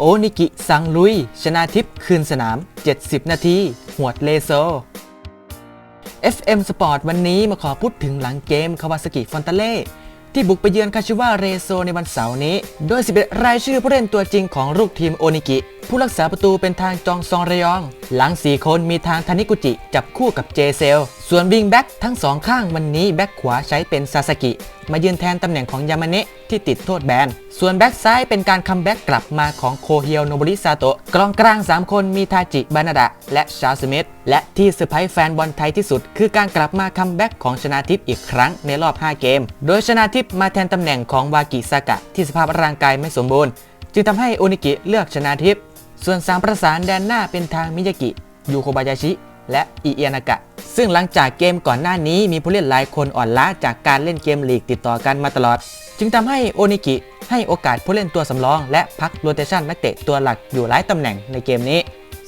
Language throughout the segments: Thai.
โอนิกิสังลุย ชนะทิพย์คืนสนาม 70 นาที หวดเลโซ FM Sport วันนี้มาขอพูดถึงหลังเกมคาวาสกิฟอนตาเล่ที่บุกไปเยือนคาชิวาเรโซในวันเสาร์นี้ โดย 11 รายชื่อผู้เล่นตัวจริงของลูกทีมโอนิกิ ผู้รักษาประตูเป็นทางจองซองระยอง หลัง 4 คนมีทางทานิกุจิ จับคู่กับเจเซล ส่วนวิงแบ็กทั้งสองข้างวันนี้แบ็กขวาใช้เป็นซาสกิ มายืนแทนตำแหน่งของยามาเนะที่ติดโทษแบน ส่วนแบ็กซ้ายเป็นการคัมแบ็กกลับมาของโคเฮียวโนบุริซาโตะกองกลาง 3 คนมีทาจิบานาดะ และชาร์ลสมิธและที่เซอร์ไพรส์แฟนบอลไทยที่สุด คือการกลับมาคัมแบ็กของชนาทิพย์อีกครั้งในรอบ 5 เกม โดยชนาทิพย์มาแทนตำแหน่งของวากิซากะ ที่สภาพร่างกายไม่สมบูรณ์ จึงทำให้โอนิกิเลือกชนาทิพย์ส่วนสามประสานแดนหน้าเป็นทางมิยากิยูโคบายาชิ และอิเอียนากะ ซึ่งหลังจากเกมก่อนหน้านี้มีผู้เล่นหลายคนอ่อนล้าจากการเล่นเกมลีกติดต่อกันมาตลอด จึงทำให้โอนิกิให้โอกาสผู้เล่นตัวสำรอง และพักโรเตชันนักเตะตัวหลักอยู่หลายตำแหน่งในเกมนี้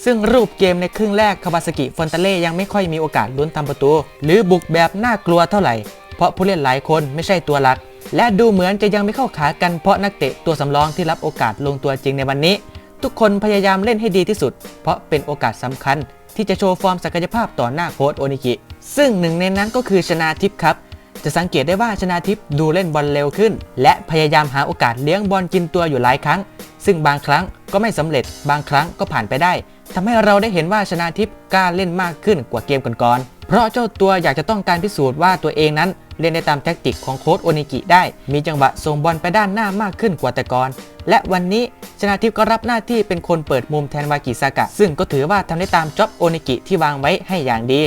ซึ่งรูปเกมในครึ่งแรกคาวาสกิฟอนตาเล่ยังไม่ค่อยมีโอกาสลุ้นทำประตู หรือบุกแบบน่ากลัวเท่าไหร่ เพราะผู้เล่นหลายคนไม่ใช่ตัวหลัก และดูเหมือนจะยังไม่เข้าขากันเพราะนักเตะตัวสำรองที่รับโอกาสลงตัวจริงในวันนี้ ทุกคนพยายามเล่นให้ดีที่สุด เพราะเป็นโอกาสสำคัญ ที่จะโชว์ฟอร์มศักยภาพต่อหน้าโค้ชโอนิกิ ซึ่งหนึ่งในนั้นก็คือชนาทิพย์ครับ จะสังเกตได้ว่าชนาทิพย์ดูเล่นบอลเร็วขึ้น และพยายามหาโอกาสเลี้ยงบอลกินตัวอยู่หลายครั้ง ซึ่งบางครั้งก็ไม่สำเร็จ บางครั้งก็ผ่านไปได้ทำให้เราได้เห็นว่าชนาทิพย์กล้าเล่นมากขึ้นกว่าเกมก่อนๆเพราะเจ้าตัวอยากจะต้องการพิสูจน์ว่าตัวเองนั้นเล่นได้ตามแทคติกของโค้ชโอนิกิได้ มีจังหวะส่งบอลไปด้านหน้ามากขึ้นกว่าแต่ก่อน และวันนี้ ชนาทิพย์ก็รับหน้าที่เป็นคนเปิดมุมแทนวากิซากะ ซึ่งก็ถือว่าทำได้ตามจ็อบโอนิกิที่วางไว้ให้อย่างดี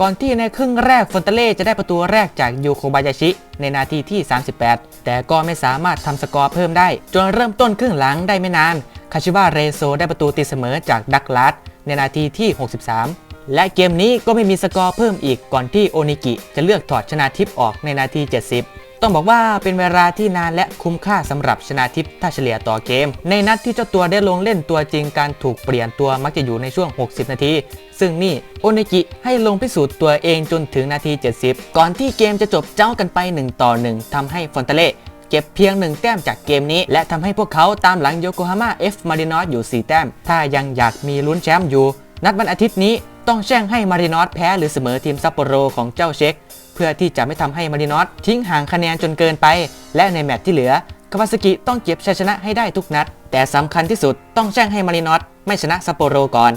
ก่อนที่ในครึ่งแรกฟอนเตเล่จะได้ประตูแรกจากยูโคบายาชิ ในนาทีที่ 38 แต่ก็ไม่สามารถทำสกอร์เพิ่มได้ จนเริ่มต้นครึ่งหลังได้ไม่นานคาชิวาเรโซได้ประตูตีเสมอจากดักลาสในนาทีที่ 63และเกมนี้ก็ไม่มีสกอร์เพิ่มอีกก่อนที่โอนิกิจะเลือกถอดชนาทิพย์ออกในนาที 70 ต้องบอกว่าเป็นเวลาที่นานและคุ้มค่าสำหรับชนาทิพย์ถ้าเฉลี่ยต่อเกม ในนัดที่เจ้าตัวได้ลงเล่นตัวจริงการถูกเปลี่ยนตัวมักจะอยู่ในช่วง 60 นาที ซึ่งนี่โอนิกิให้ลงพิสูจน์ตัวเองจนถึงนาที 70 ก่อนที่เกมจะจบเจ้ากันไป 1 ต่อ 1ทำให้ฟอนตเล่เก็บเพียง 1 แต้มจากเกมนี้ และทำให้พวกเขาตามหลังโยโกฮาม่าเอฟมารินอสอยู่ 4 แต้ม ถ้ายังอยากมีลุ้นแชมป์อยู่ นัดวันอาทิตย์นี้ต้องแช่งให้มารินอสแพ้หรือเสมอทีมซัปโปโรของเจ้าเช็ค พื่อที่จะไม่ทำให้มารินอสทิ้งห่างคะแนนจนเกินไป และในแมตช์ที่เหลือคาวาสกิต้องเก็บชัยชนะให้ได้ทุกนัด แต่สำคัญที่สุดต้องแช่งให้มารินอสไม่ชนะซัปโปโรก่อน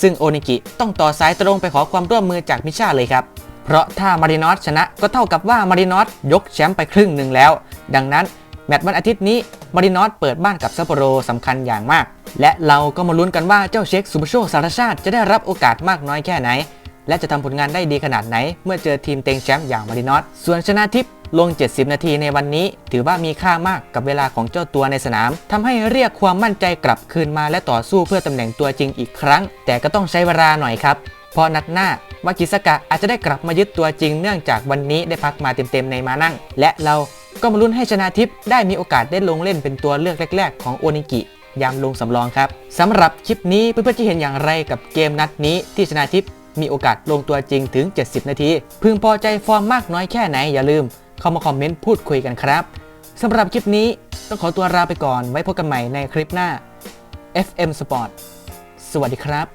ซึ่งโอนิกิต้องต่อสายตรงไปขอความร่วมมือจากมิชาเลยครับ เพราะถ้ามารินอสชนะก็เท่ากับว่ามารินอสยกแชมป์ไปครึ่งหนึ่งแล้ว ดังนั้นแมตช์วันอาทิตย์นี้มารินอสเปิดบ้านกับซัปโปโรสำคัญอย่างมาก และเราก็มาลุ้นกันว่าเจ้าเช็คซูเปอร์โชสารชาติจะได้รับโอกาสมากน้อยแค่ไหน และจะทำผลงานได้ดีขนาดไหน เมื่อเจอทีมเต็งแชมป์อย่างมารินอสส่วนชนะทิพย์ลง 70 นาทีในวันนี้ ถือว่ามีค่ามากกับเวลาของเจ้าตัวในสนามทำให้เรียกความมั่นใจกลับคืนมาและต่อสู้เพื่อตำแหน่งตัวจริงอีกครั้ง แต่ก็ต้องใช้เวลาหน่อยครับเพราะนัดหน้าวากิสกะอาจจะได้กลับมายึดตัวจริง เนื่องจากวันนี้ได้พักมาเต็มๆในมานั่ง และเราก็มาลุ้นให้ชนะทิพย์ได้มีโอกาสได้ลงเล่นเป็นตัวเลือกแรก ๆ ของโอนิกิยามลงสำรองครับสำหรับคลิปนี้เพื่อนๆจะเห็นอย่างไรกับเกมนัดนี้ที่ชนะทิพย์ มีโอกาสลงตัวจริงถึง 70 นาที พึงพอใจฟอร์มมากน้อยแค่ไหนอย่าลืม เข้ามาคอมเมนต์พูดคุยกันครับสำหรับคลิปนี้ต้องขอตัวลาไปก่อนไว้พบกันใหม่ในคลิปหน้า FM Sport สวัสดีครับ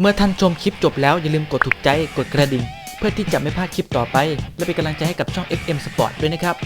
เมื่อท่านชมคลิปจบแล้วอย่าลืมกดถูกใจกดกระดิ่ง เพื่อที่จะไม่พลาดคลิปต่อไป และเป็นกำลังใจให้กับช่อง FM Sport ด้วยนะครับ